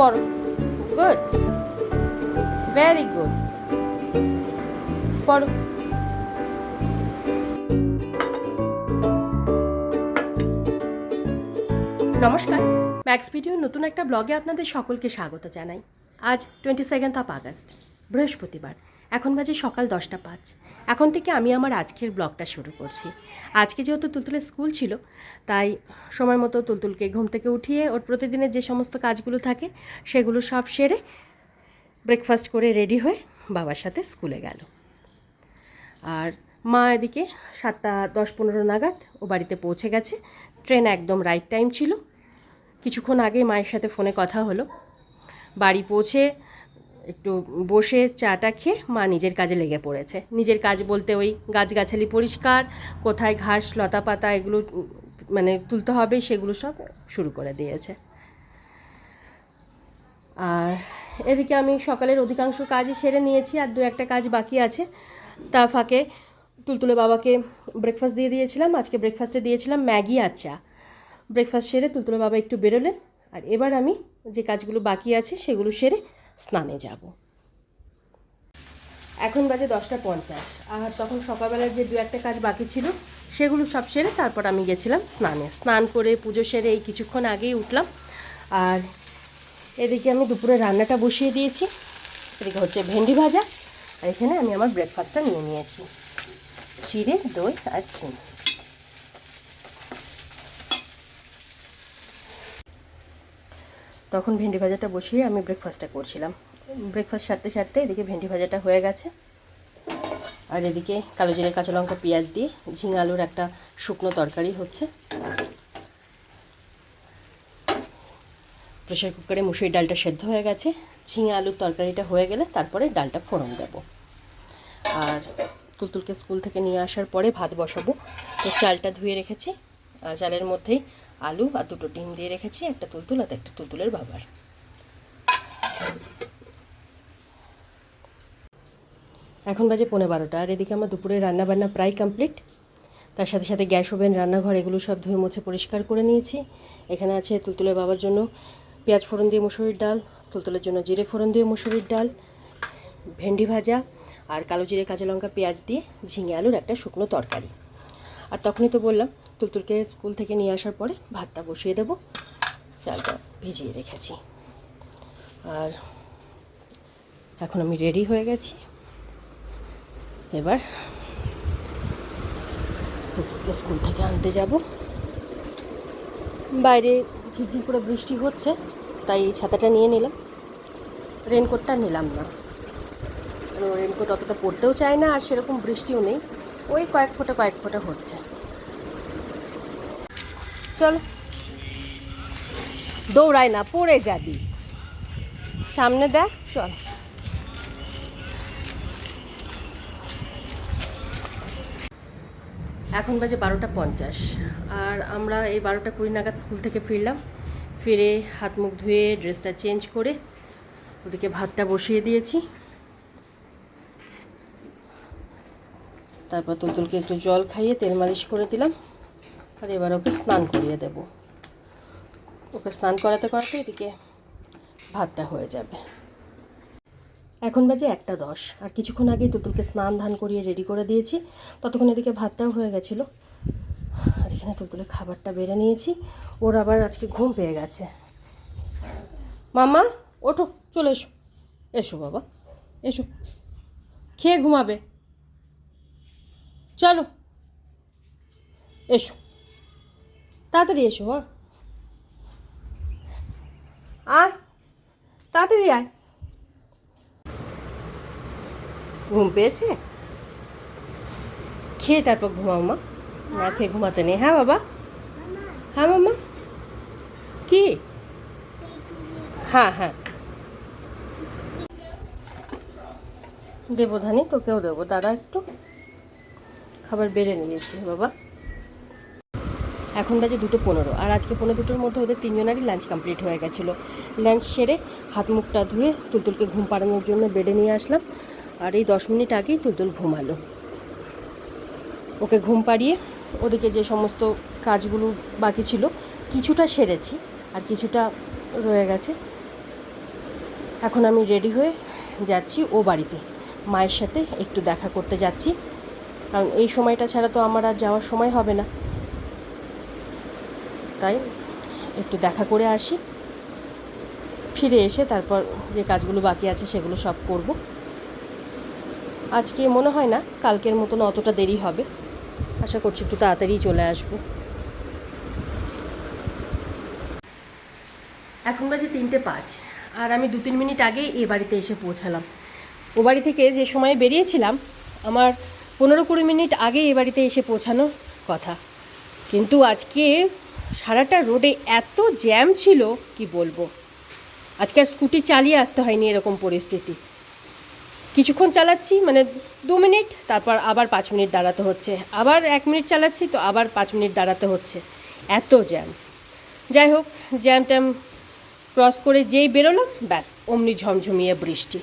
পড়ো good very good পর নমস্কার। ম্যাক্স ভিডিওর নতুন একটা ব্লগে আপনাদের সকলকে স্বাগত জানাই। আজ টোয়েন্টি সেকেন্ড অফ আগস্ট বৃহস্পতিবার। এখন বাজে সকাল দশটা পাঁচ। এখন থেকে আমি আমার আজকের ব্লগটা শুরু করছি। আজকে যেহেতু তুলতুলের স্কুল ছিল, তাই সময় মতো তুলতুলকে ঘুম থেকে উঠিয়ে ওর প্রতিদিনের যে সমস্ত কাজগুলো থাকে, সেগুলো সব সেরে ব্রেকফাস্ট করে রেডি হয়ে বাবার সাথে স্কুলে গেল। আর মা এদিকে সাতটা দশ পনেরো নাগাদ ও বাড়িতে পৌঁছে গেছে। ট্রেন একদম রাইট টাইম ছিল। কিছুক্ষণ আগে মায়ের সাথে ফোনে কথা হলো। বাড়ি পৌঁছে একটু বসে চাটা খেয়ে মা নিজের কাজে লেগে পড়েছে। নিজের কাজ বলতে ওই গাছগাছালি পরিষ্কার, কোথায় ঘাস, লতা পাতা এগুলো মানে তুলতে হবে, সেগুলো সব শুরু করে দিয়েছে। আর এদিকে আমি সকালের অধিকাংশ কাজই সেরে নিয়েছি, আর দু একটা কাজ বাকি আছে। তা ফাঁকে তুলতুলে বাবাকে ব্রেকফাস্ট দিয়ে দিয়েছিলাম, আজকে ব্রেকফাস্টে দিয়েছিলাম ম্যাগি আর চা। ব্রেকফাস্ট সেরে তুলতুলে বাবা একটু বেরোলেন, আর এবার আমি যে কাজগুলো বাকি আছে সেগুলো সেরে স্নানে যাব। এখন বাজে দশটা পঞ্চাশ। আর তখন সকালবেলার যে দু একটা কাজ বাকি ছিল, সেগুলো সব সেরে তারপর আমি গেছিলাম স্নানে। স্নান করে পুজো সেরে এই কিছুক্ষণ আগেই উঠলাম। আর এদিকে আমি দুপুরে রান্নাটা বসিয়ে দিয়েছি। এদিকে হচ্ছে ভেন্ডি ভাজা। আর এখানে আমি আমার ব্রেকফাস্টটা নিয়ে নিয়েছি। চিড়ে, দই আর চিনি। তখন ভেন্ডি ভাজাটা বসিয়ে আমি ব্রেকফাস্টটা করছিলাম। ব্রেকফাস্ট সারতে সারতে এদিকে ভেন্ডি ভাজাটা হয়ে গেছে। আর এদিকে কালো জিরে, কাঁচা লঙ্কা, পেঁয়াজ দিয়ে ঝিঙে আলুর একটা শুকনো তরকারি হচ্ছে। প্রেশার কুকারে মুসুরি ডালটা সেদ্ধ হয়ে গেছে। ঝিঙে আলুর তরকারিটা হয়ে গেলে তারপরে ডালটা ফোড়ন দেব। আর তুলতুলকে স্কুল থেকে নিয়ে আসার পরে ভাত বসাবো। তো চালটা ধুয়ে রেখেছি। আর চালের মধ্যেই আলু আর দুটো ডিম দিয়ে রেখেছি, একটা তুলতুল আর একটা তুলতুলের বাবার। এখন বাজে পৌনে বারোটা, আর এদিকে আমার দুপুরে রান্নাবান্না প্রায় কমপ্লিট। তার সাথে সাথে গ্যাস ওভেন, রান্নাঘর, এগুলো সব ধুয়ে মুছে পরিষ্কার করে নিয়েছি। এখানে আছে তুলতুলের বাবার জন্য পেঁয়াজ ফোড়ন দিয়ে মুসুরির ডাল, তুলতুলের জন্য জিরে ফোড়ন দিয়ে মুসুরির ডাল, ভেন্ডি ভাজা আর কালো জিরে কাঁচা লঙ্কা পেঁয়াজ দিয়ে ঝিঙে আলুর একটা শুকনো তরকারি। আর তখনই তো বললাম তুলতুলকে স্কুল থেকে নিয়ে আসার পরে ভাতটা বসিয়ে দেবো। চালটা ভিজিয়ে রেখেছি। আর এখন আমি রেডি হয়ে গেছি। এবার তুলতুলকে স্কুল থেকে আনতে যাব। বাইরে ঝিরঝির করে বৃষ্টি হচ্ছে, তাই ছাতাটা নিয়ে নিলাম। রেনকোটটা নিলাম না। রেনকোট অতটা পড়তেও চায় না, আর সেরকম বৃষ্টিও নেই। ওই কয়েক ফোঁটা কয়েক ফোঁটা হচ্ছে। চলো। দৌড়ায় না, পড়ে যাবি। সামনে দেখ, চল। এখন বাজে বারোটা পঞ্চাশ, আর আমরা এই বারোটা কুড়ি নাগাদ স্কুল থেকে ফিরলাম। ফিরে হাত মুখ ধুয়ে ড্রেসটা চেঞ্জ করে ওদিকে ভাতটা বসিয়ে দিয়েছি। তারপর তুলতুলকে একটু জল খাইয়ে তেল মালিশ করে দিলাম। আর এবার ওকে স্নান করিয়ে দেব। ওকে স্নান করাতে করাতে এদিকে ভাতটা হয়ে যাবে। এখন বাজে একটা দশ, আর কিছুক্ষণ আগেই তুতুলকে স্নান ধান করিয়ে রেডি করে দিয়েছি। ততক্ষণ এদিকে ভাতটাও হয়ে গেছিল। আর এখানে তুতুলের খাবারটা বেড়ে নিয়েছি। ওর আবার আজকে ঘুম পেয়ে গেছে। মামা ওঠো, চলে এসো। এসো বাবা, এসো। খেয়ে ঘুমাবে। চলো। এসো। তাড়াতাড়ি এসো হ্যাঁ। আয়, তাড়াতাড়ি আয়। ঘুম পেয়েছে? খেয়ে তারপর ঘুমাও, মা। না খেয়ে ঘুমাতে নেই। হ্যাঁ বাবা? হ্যাঁ মামা কি? হ্যাঁ হ্যাঁ। দেবো ধানি, তোকেও দেবো। দাঁড়া একটু। খাবার বেড়ে নিয়েছি, বাবা। এখন বাজে দুটো পনেরো। আর আজকে পনেরো দুটোর মধ্যে ওদের তিনজনেরই লাঞ্চ কমপ্লিট হয়ে গেছিল। লাঞ্চ সেরে হাত মুখটা ধুয়ে তুলতুলকে ঘুম পাড়ানোর জন্য বেডে নিয়ে আসলাম। আর এই দশ মিনিট আগেই তুলতুল ঘুমালো। ওকে ঘুম পাড়িয়ে ওদিকে যে সমস্ত কাজগুলো বাকি ছিল, কিছুটা সেরেছি আর কিছুটা রয়ে গেছে। এখন আমি রেডি হয়ে যাচ্ছি ও বাড়িতে। মায়ের সাথে একটু দেখা করতে যাচ্ছি। কারণ এই সময়টা ছাড়া তো আমার আর যাওয়ার সময় হবে না। তাই একটু দেখা করে আসি। ফিরে এসে তারপর যে কাজগুলো বাকি আছে সেগুলো সব করব। আজকে মনে হয় না কালকের মতন অতটা দেরি হবে। আশা করছি একটু তাড়াতাড়ি চলে আসব। এখন বাজে তিনটে পাঁচ আর আমি দু তিন মিনিট আগেই এ বাড়িতে এসে পৌঁছালাম। ও বাড়ি থেকে যে সময়ে বেরিয়েছিলাম, আমার পনেরো কুড়ি মিনিট আগে এ বাড়িতে এসে পৌঁছানোর কথা। কিন্তু আজকে সারাটা রোডে এত জ্যাম ছিল, কি বলব? আজকে স্কুটি চালিয়ে আসতে হয়নি এরকম পরিস্থিতি। কিছুক্ষণ চালাচ্ছি মানে দু মিনিট, তারপর আবার পাঁচ মিনিট দাঁড়াতে হচ্ছে। আবার এক মিনিট চালাচ্ছি, তো আবার পাঁচ মিনিট দাঁড়াতে হচ্ছে। এত জ্যাম। যাই হোক, জ্যাম ট্যাম ক্রস করে যেই বেরোলাম, ব্যাস, অমনি ঝমঝমিয়ে বৃষ্টি।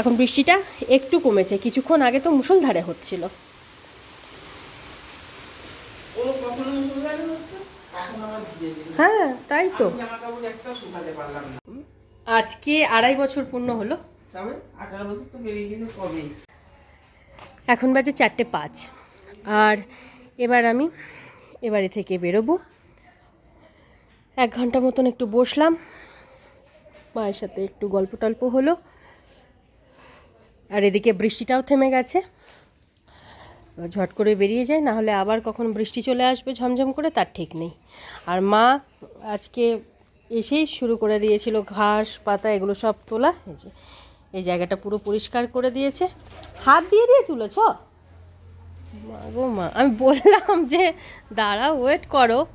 এখন বৃষ্টিটা একটু কমেছে, কিছুক্ষণ আগে তো মুষলধারে হচ্ছিল ও কখনো মুসলমানি হচ্ছে এখন আমার ধীরে ধীরে হ্যাঁ তাই তো। আজকে আড়াই বছর পূর্ণ হলো। এখন বাজে চারটে পাঁচ। আর এবার আমি এ বাড়ি থেকে বেরোবো। এক ঘণ্টা মতন একটু বসলাম। মায়ের সাথে একটু গল্প টল্প হলো। আর এদিকে বৃষ্টিটাও থেমে গেছে। এবার ঝট করে বেরিয়ে যায় না হলে আবার কখন বৃষ্টি চলে আসবে ঝমঝম করে, তার ঠিক নেই। আর মা আজকে এসেই শুরু করে দিয়েছিল ঘাস, পাতা, এগুলো সব তোলা। এই যে, এই জায়গাটা পুরো পরিষ্কার করে দিয়েছে। হাত দিয়ে দিয়ে তুলেছ? মা গো মা, আমি বললাম যে দাঁড়া ওয়েট করো।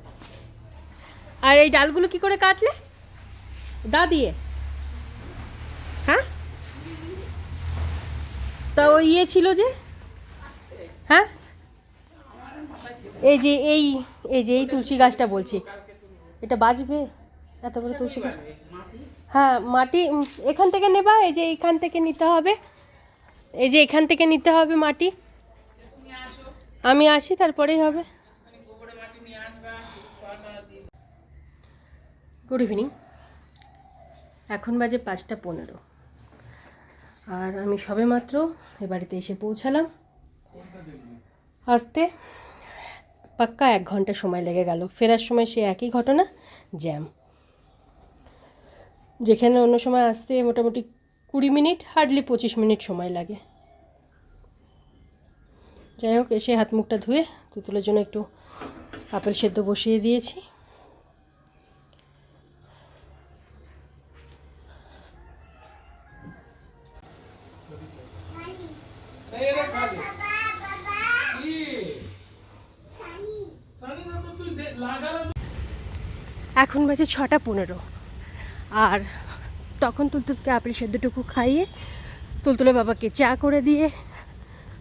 আর এই ডালগুলো কি করে কাটলে? দা দিয়ে। হ্যাঁ? তা ওই ইয়ে ছিল যে হ্যাঁ? এই যে, এই এই যে, এই তুলসী গাছটা বলছি। এটা বাজবে এত বড় তুলসী গাছ? হ্যাঁ মাটি এখান থেকে নেবা, এই যে এখান থেকে নিতে হবে। এই যে এখান থেকে নিতে হবে মাটি। আমি আসি, তারপরেই হবে। গুড ইভিনিং এখন বাজে পাঁচটা পনেরো। আর আমি সবেমাত্র এ বাড়িতে এসে পৌঁছালাম। আসতে পাক্কা এক ঘণ্টা সময় লেগে গেল। ফেরার সময় সে একই ঘটনা, জ্যাম। যেখানে অন্য সময় আসতে মোটামুটি কুড়ি মিনিট, হার্ডলি পঁচিশ মিনিট সময় লাগে। যাই হোক, এসে হাত মুখটা ধুয়ে তুতুলের জন্য একটু আপেল সেদ্ধ বসিয়ে দিয়েছি। এই রে খাবে কি জানি না তো তুই দে- লাগালা এখন বাজে ছটা পনেরো। আর তখন তুলতুলকে আপেল সেদ্ধটুকু খাইয়ে তুলতুলে বাবাকে চা করে দিয়ে,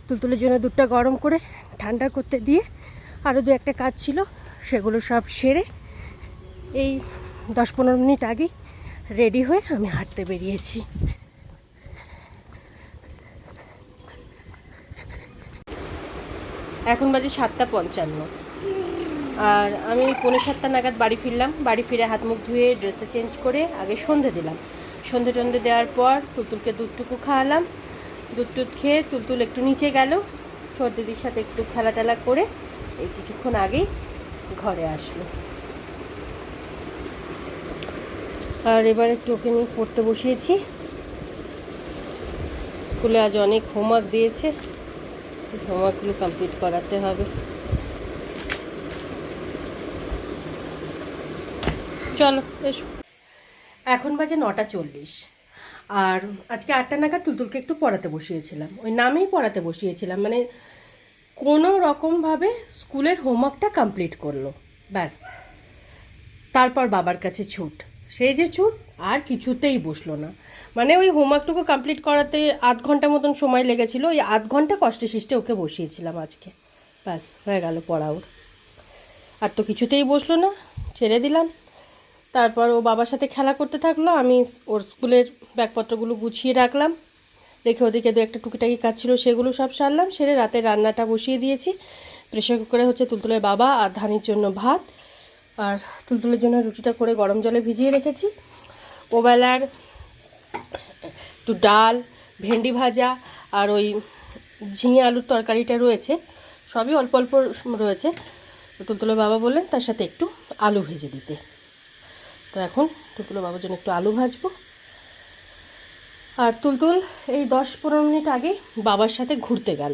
তুলতুলের জন্য দুধটা গরম করে ঠান্ডা করতে দিয়ে আরও দু একটা কাজ ছিল, সেগুলো সব সেরে এই দশ পনেরো মিনিট আগেই রেডি হয়ে আমি হাঁটতে বেরিয়েছি। এখন বাজে সাতটা পঞ্চান্ন। আর আমি পৌনে সাতটা নাগাদ বাড়ি ফিরলাম। বাড়ি ফিরে হাত মুখ ধুয়ে ড্রেসে চেঞ্জ করে আগে সন্ধে দিলাম। সন্ধে টন্ধে দেওয়ার পর তুলতুলকে দুধটুকু খাওয়ালাম। দুধ টুধ খেয়ে তুলতুল একটু নিচে গেল। ছোট দিদির সাথে একটু খেলা টেলা করে এই কিছুক্ষণ আগেই ঘরে আসলো। আর এবার একটু ওকে নিয়ে পড়তে বসিয়েছি। স্কুলে আজ অনেক হোমওয়ার্ক দিয়েছে। হোমওয়ার্কগুলো কমপ্লিট করাতে হবে। চলো, এসো। এখন বাজে নটা চল্লিশ। আর আজকে আটটা নাগাদ তুলতুলকে একটু পড়াতে বসিয়েছিলাম। ওই নামেই পড়াতে বসিয়েছিলাম মানে কোনো রকমভাবে স্কুলের হোমওয়ার্কটা কমপ্লিট করল। ব্যাস। তারপর বাবার কাছে ছুট। সেই যে ছুট, আর কিছুতেই বসল না। মানে ওই হোমওয়ার্কটুকু কমপ্লিট করাতে আধ ঘণ্টা মতন সময় লেগেছিল, ওই আধ ঘণ্টা কষ্টে সৃষ্টে ওকে বসিয়েছিলাম আজকে। ব্যাস, হয়ে গেল পড়া ওর আর তো কিছুতেই বসল না, ছেড়ে দিলাম। তারপর ও বাবার সাথে খেলা করতে থাকল, আমি ওর স্কুলের ব্যাগপত্রগুলো গুছিয়ে রাখলাম। রেখে ওদিকে দু একটা টুকিটাকি কাজ ছিল, সেগুলো সব সারলাম, সেরে রাতে রান্নাটা বসিয়ে দিয়েছি। প্রেশার কুকারে হচ্ছে তুলতুলের বাবা আর ধানির জন্য ভাত, আর তুলতুলের জন্য রুটিটা করে গরম জলে ভিজিয়ে রেখেছি। ওবেলার একটু ডাল, ভেন্ডি ভাজা আর ওই ঝিঙে আলুর তরকারিটা রয়েছে, সবই অল্প অল্প রয়েছে। তুলতুলের বাবা বললেন তার সাথে একটু আলু ভেজে দিতে। তো এখন তুলতুলের বাবার জন্য একটু আলু ভাজবো। আর তুলতুল এই দশ পনেরো মিনিট আগে বাবার সাথে ঘুরতে গেল।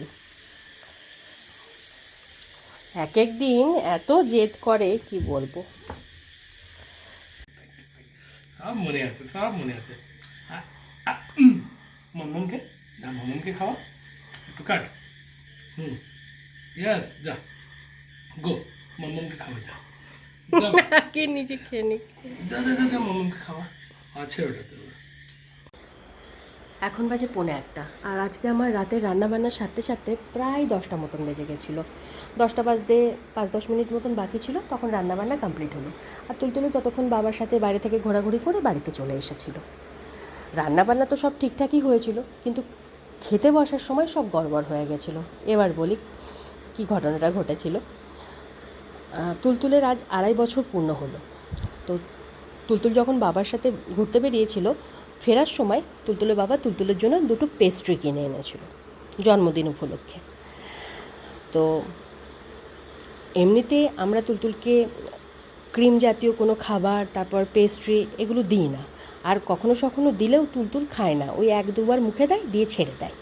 এক এক দিন এত জেদ করে কি বলব? সব মনে আছে সব মনে আছে। মনমনকে যা মনমনকে খাওয়া একটু কাট। হুম ইয়াস যা। গো মনমনকে খাওয়া যা, কে নিজে খেয়ে নি খাওয়া। আছে ওটাতে এখন বাজে পৌনে একটা আর আজকে আমার রাতে রান্নাবান্না সাথে সাথে প্রায় দশটা মতন বেজে গেছিল। দশটা বাজতে পাঁচ দশ মিনিট মতন বাকি ছিল তখন রান্নাবান্না কমপ্লিট হলো। আর তুলতুলি ততক্ষণ বাবার সাথে বাইরে থেকে ঘোরাঘুরি করে বাড়িতে চলে এসেছিল। রান্নাবান্না তো সব ঠিকঠাকই হয়েছিল কিন্তু খেতে বসার সময় সব গড়বড় হয়ে গেছিল। এবার বলি কি ঘটনাটা ঘটেছিল? তুলতুলের আজ আড়াই বছর পূর্ণ হলো। তো তুলতুল যখন বাবার সাথে ঘুরতে বেরিয়েছিল, ফেরার সময় তুলতুলের বাবা তুলতুলের জন্য দুটো পেস্ট্রি কিনে এনেছিল, জন্মদিন উপলক্ষে। তো এমনিতে আমরা তুলতুলকে ক্রিম জাতীয় কোনো খাবার, তারপর পেস্ট্রি এগুলো দিই না। আর কখনো সখনো দিলেও তুলতুল খায় না, ওই এক দুবার মুখে দেয়, দিয়ে ছেড়ে দেয়।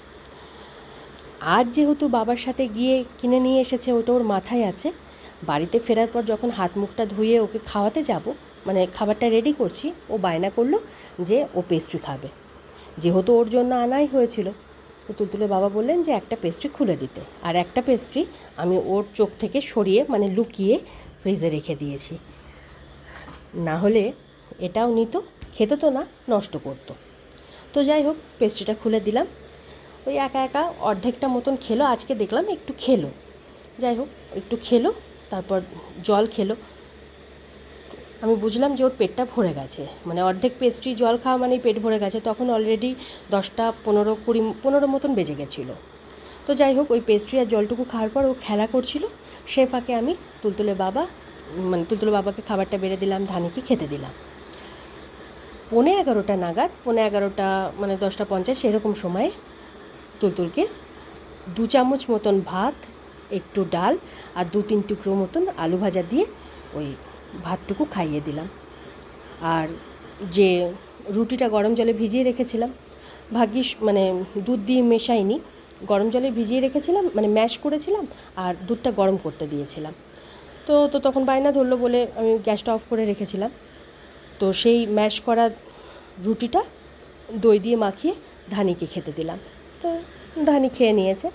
আর যেহেতু বাবার সাথে গিয়ে কিনে নিয়ে এসেছে, ওটা ওর মাথায় আছে বাড়িতে ফেরার পর যখন হাত মুখটা ধুয়ে ওকে খাওয়াতে যাব মানে খাবারটা রেডি করছি, ও বায়না করল যে ও পেস্ট্রি খাবে। যেহেতু ওর জন্য আনাই হয়েছিল, তো তুলতুলে বাবা বললেন যে একটা পেস্ট্রি খুলে দিতে। আর একটা পেস্ট্রি আমি ওর চোখ থেকে সরিয়ে মানে লুকিয়ে ফ্রিজে রেখে দিয়েছি। না হলে এটাও নিত, খেত তো না, নষ্ট করতো। তো যাই হোক পেস্ট্রিটা খুলে দিলাম। ওই একা একা অর্ধেকটা মতন খেলো, আজকে দেখলাম একটু খেলো। যাই হোক, একটু খেলো তারপর জল খেলো। আমি বুঝলাম যে ওর পেটটা ভরে গেছে। মানে অর্ধেক পেস্ট্রি জল খাওয়া মানেই পেট ভরে গেছে। তখন অলরেডি দশটা পনেরো কুড়ি, পনেরো মতন বেজে গেছিল। তো যাই হোক, ওই পেস্ট্রি আর জলটুকু খাওয়ার পর ও খেলা করছিল। সে ফাঁকে আমি তুলতুলে বাবা মানে তুলতুলে বাবাকে খাবারটা বেড়ে দিলাম, ধানিকে খেতে দিলাম। পৌনে এগারোটা নাগাদ, পৌনে এগারোটা মানে দশটা পঞ্চাশ এরকম সময়ে তুলতুলকে দু চামচ মতন ভাত একটু ডাল আর দু, তিন টুকরো মতন আলু ভাজা দিয়ে ওই ভাতটুকু খাইয়ে দিলাম। আর যে রুটিটা গরম জলে ভিজিয়ে রেখেছিলাম, ভাগ্যিস মানে দুধ দিয়ে মেশাইনি, গরম জলে ভিজিয়ে রেখেছিলাম মানে ম্যাশ করেছিলাম আর দুধটা গরম করতে দিয়েছিলাম। তো তো তখন বায়না ধরলো বলে আমি গ্যাসটা অফ করে রেখেছিলাম। তো সেই ম্যাশ করা রুটিটা দই দিয়ে মাখিয়ে ধানিকে খেতে দিলাম। তো ধানি খেয়ে নিয়েছে।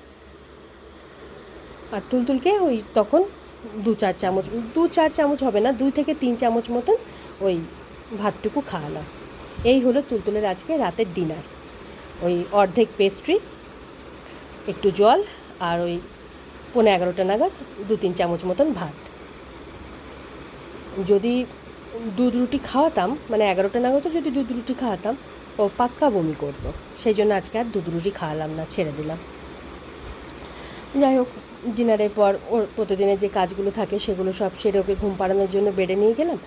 আর তুলতুলকে ওই তখন দু চার চামচ, দু চার চামচ হবে না, দুই থেকে তিন চামচ মতন ওই ভাতটুকু খাওয়ালাম। এই হলো তুলতুলের আজকে রাতের ডিনার। ওই অর্ধেক পেস্ট্রি একটু জল আর ওই পৌনে এগারোটা নাগাদ দু তিন চামচ মতন ভাত। যদি দুধ রুটি খাওয়াতাম মানে এগারোটা নাগাদও যদি দুধ রুটি খাওয়াতাম, ও পাক্কা বমি করতো। সেই জন্য আজকে আর দুধ রুটি খাওয়ালাম না, ছেড়ে দিলাম। যাই হোক ডিনারের পর ওর প্রতিদিনের যে কাজগুলো থাকে সেগুলো সব সেরে ওকে ঘুম পাড়ানোর জন্য বেডে নিয়ে গেলাম।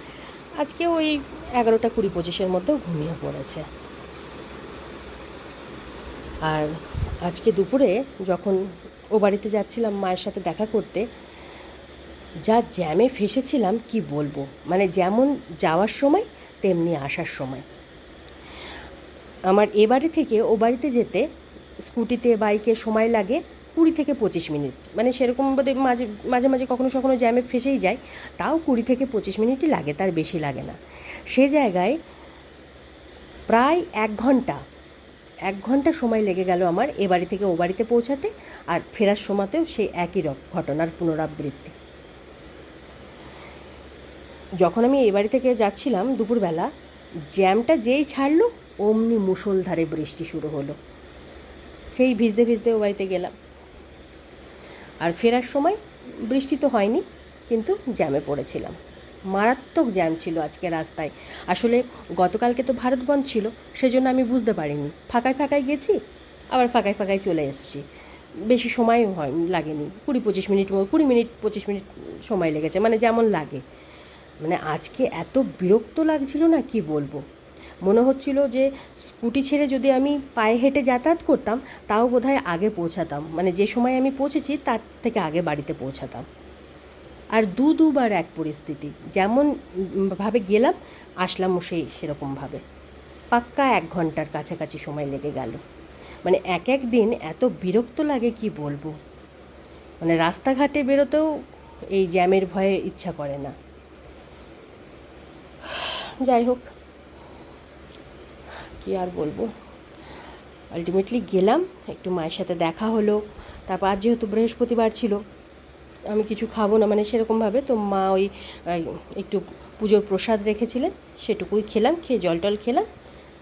আজকে ওই এগারোটা কুড়ি পঁচিশের মধ্যেও ঘুমিয়ে পড়েছে। আর আজকে দুপুরে যখন ও বাড়িতে যাচ্ছিলাম মায়ের সাথে দেখা করতে, যা জ্যামে ফেসেছিলাম কি বলব? মানে যেমন যাওয়ার সময়, তেমনি আসার সময়। আমার এ বাড়ি থেকে ও বাড়িতে যেতে স্কুটিতে, বাইকে সময় লাগে। কুড়ি থেকে পঁচিশ মিনিট। মানে সেরকম মাঝে মাঝে মাঝে কখনো কখনো জ্যামে ফেসেই যায়, তাও কুড়ি থেকে পঁচিশ মিনিটই লাগে, তার বেশি লাগে না। সে জায়গায় প্রায় এক ঘণ্টা এক ঘণ্টা সময় লেগে গেল আমার এ বাড়ি থেকে ও বাড়িতে পৌঁছাতে, আর ফেরার সময়তেও সেই একই ঘটনার পুনরাবৃত্তি। যখন আমি এ বাড়ি থেকে যাচ্ছিলাম দুপুরবেলা, জ্যামটা যেই ছাড়লো, অমনি মুষলধারে বৃষ্টি শুরু হলো। সেই ভিজতে ভিজতে ও বাড়িতে গেলাম। আর ফেরার সময় বৃষ্টি তো হয়নি, কিন্তু জ্যামে পড়েছিলাম। মারাত্মক জ্যাম ছিল আজকে রাস্তায়। আসলে গতকালকে তো ভারত বন্ধ ছিল, সেজন্য আমি বুঝতে পারিনি। ফাঁকায় ফাঁকায় গেছি, আবার ফাঁকায় ফাঁকায় চলে এসেছি। বেশি সময় হয়, লাগেনি। কুড়ি পঁচিশ মিনিট, কুড়ি মিনিট, পঁচিশ মিনিট সময় লেগেছে মানে যেমন লাগে। মানে আজকে এত বিরক্ত লাগছিল না, কি বলব? মনে হচ্ছিল যে স্কুটি ছেড়ে যদি আমি পায়ে হেঁটে যাতায়াত করতাম, তাও বোধহয় আগে পৌঁছাতাম। মানে যে সময় আমি পৌঁছেছি, তার থেকে আগে বাড়িতে পৌঁছাতাম। আর দু দুবার এক পরিস্থিতি। যেমন ভাবে গেলাম, আসলামও সেই সেরকমভাবে পাক্কা এক ঘণ্টার কাছাকাছি সময় লেগে গেল। মানে এক এক দিন এত বিরক্ত লাগে কি বলব? মানে রাস্তাঘাটে বেরোতেও এই জ্যামের ভয়ে ইচ্ছা করে না। যাই হোক কি আর বলব? আলটিমেটলি গেলাম, একটু মায়ের সাথে দেখা হলো, তারপর আজ যেহেতু বৃহস্পতিবার ছিল, আমি কিছু খাব না মানে সেরকমভাবে তো মা ওই একটু পুজোর প্রসাদ রেখেছিলেন, সেটুকুই খেলাম, খেয়ে জল টল খেলাম,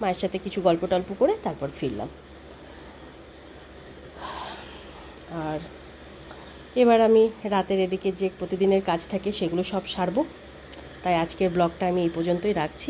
মায়ের সাথে কিছু গল্প টল্প করে তারপর ফিরলাম। আর এবার আমি রাতের এদিকে যে প্রতিদিনের কাজ থাকে সেগুলো সব সারবো, তাই আজকের ব্লগটা আমি এই পর্যন্তই রাখছি।